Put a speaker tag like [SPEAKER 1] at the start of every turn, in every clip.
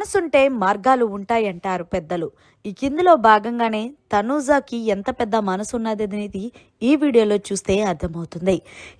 [SPEAKER 1] మనసుంటే మార్గాలు ఉంటాయంటారు పెద్దలు. ఈ కిందిలో భాగంగానే తనూజాకి ఎంత పెద్ద మనసు ఉన్నది అనేది ఈ వీడియోలో చూస్తే అర్థమవుతుంది.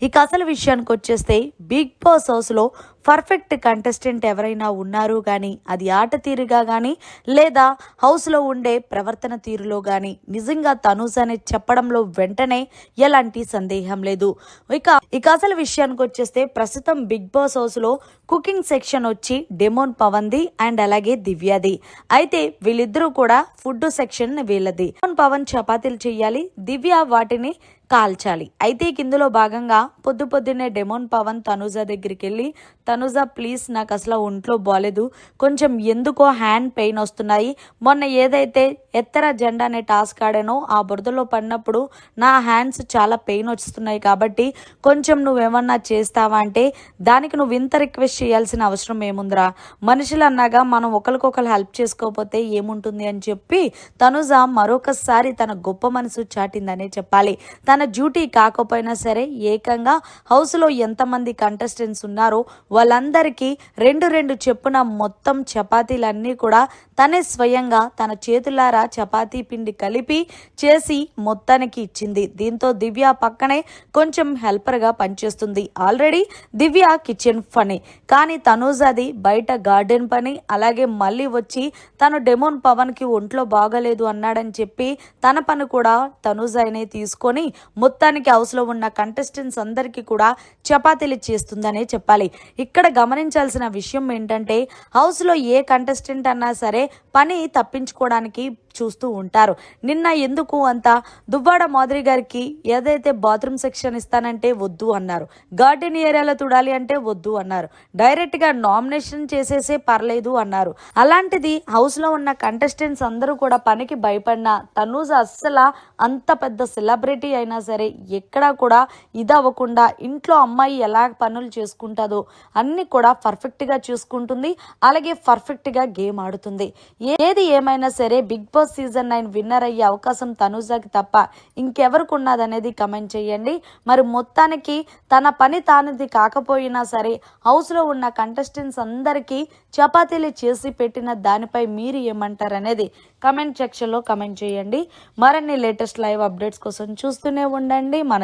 [SPEAKER 1] ఇక అసలు విషయానికి వచ్చేస్తే బిగ్ బాస్ హౌస్లో పర్ఫెక్ట్ కంటెస్టెంట్ ఎవరైనా ఉన్నారు కానీ అది ఆట తీరుగా కానీ లేదా హౌస్లో ఉండే ప్రవర్తన తీరులో కానీ నిజంగా తనూజ్ అని చెప్పడంలో వెంటనే ఎలాంటి సందేహం లేదు. ఇక ఇక అసలు విషయానికి వచ్చేస్తే ప్రస్తుతం బిగ్ బాస్ హౌస్లో కుకింగ్ సెక్షన్ వచ్చి డెమోన్ పవన్ది అండ్ అలాగే దివ్యాది. అయితే వీళ్ళిద్దరూ కూడా ఫుడ్ సెక్షన్ వీళ్ళది. పవన్ చపాతీలు చేయాలి. దివ్య వాటిని కాల్చాలి. అయితే ఇందులో భాగంగా పొద్దు పొద్దున్నే డెమోన్ పవన్ తనుజ దగ్గరికి వెళ్ళి తనుజ ప్లీజ్ నాకు అసలు ఒంట్లో బాగాలేదు కొంచెం ఎందుకో హ్యాండ్ పెయిన్ వస్తున్నాయి. మొన్న ఏదైతే ఎత్తర జెండా అనే టాస్క్ ఆడానో ఆ బురదలో పడినప్పుడు నా హ్యాండ్స్ చాలా పెయిన్ వస్తున్నాయి కాబట్టి కొంచెం నువ్వేమన్నా చేస్తావా అంటే దానికి నువ్వు ఇంత రిక్వెస్ట్ చేయాల్సిన అవసరం ఏముందిరా? మనుషులు అన్నాగా మనం ఒకరికొకరు హెల్ప్ చేసుకోకపోతే ఏముంటుంది అని చెప్పి తనుజ మరొకసారి తన గొప్ప మనసు చాటిందనే చెప్పాలి. తన డ్యూటీ కాకపోయినా సరే ఏకంగా హౌస్లో ఎంతమంది కంటెస్టెంట్స్ ఉన్నారో వాళ్ళందరికీ రెండు రెండు చెప్పున మొత్తం చపాతీలన్నీ కూడా తనే స్వయంగా తన చేతులారా చపాతీ పిండి కలిపి చేసి మొత్తానికి ఇచ్చింది. దీంతో దివ్య పక్కనే కొంచెం హెల్పర్గా పనిచేస్తుంది. ఆల్రెడీ దివ్య కిచెన్ పని కానీ తనూజాది బయట గార్డెన్ పని అలాగే మళ్ళీ వచ్చి తను డెమోన్ పవన్కి ఒంట్లో బాగలేదు అన్నాడని చెప్పి తన పని కూడా తనూజాయినే తీసుకొని మొత్తానికి హౌస్లో ఉన్న కంటెస్టెంట్స్ అందరికీ కూడా చపాతీలు చేస్తుందనే చెప్పాలి. ఇక్కడ గమనించాల్సిన విషయం ఏంటంటే హౌస్లో ఏ కంటెస్టెంట్ అన్నా సరే పని తప్పించుకోవడానికి చూస్తూ ఉంటారు. నిన్న ఎందుకు అంత? దువ్వాడ మాదిరి గారికి ఏదైతే బాత్రూమ్ సెక్షన్ ఇస్తానంటే వద్దు అన్నారు. గార్డెన్ ఏరియాలో తుడాలి అంటే వద్దు అన్నారు. డైరెక్ట్గా నామినేషన్ చేసేసే పర్లేదు అన్నారు. అలాంటిది హౌస్లో ఉన్న కంటెస్టెంట్స్ అందరూ కూడా పనికి భయపడిన తనూజ్ అస్సలు అంత పెద్ద సెలబ్రిటీ అయినా సరే ఎక్కడా కూడా ఇది అవ్వకుండా ఇంట్లో అమ్మాయి ఎలా పనులు చేసుకుంటుందో అన్ని కూడా పర్ఫెక్ట్గా చూసుకుంటుంది. అలాగే పర్ఫెక్ట్గా గేమ్ ఆడుతుంది. ఏది ఏమైనా సరే Bigg Boss boss season nine winner అయ్యే అవకాశం తనూజాకి తప్ప ఇంకెవరికి ఉన్నదనేది కమెంట్ చేయండి. మరి మొత్తానికి తన పని తానిది కాకపోయినా సరే హౌస్లో ఉన్న కంటెస్టెంట్స్ అందరికీ చపాతీలు చేసి పెట్టిన దానిపై మీరు ఏమంటారు అనేది కమెంట్ సెక్షన్లో కమెంట్ చేయండి. మరిన్ని లేటెస్ట్ లైవ్ అప్డేట్స్ కోసం చూస్తూనే ఉండండి. మన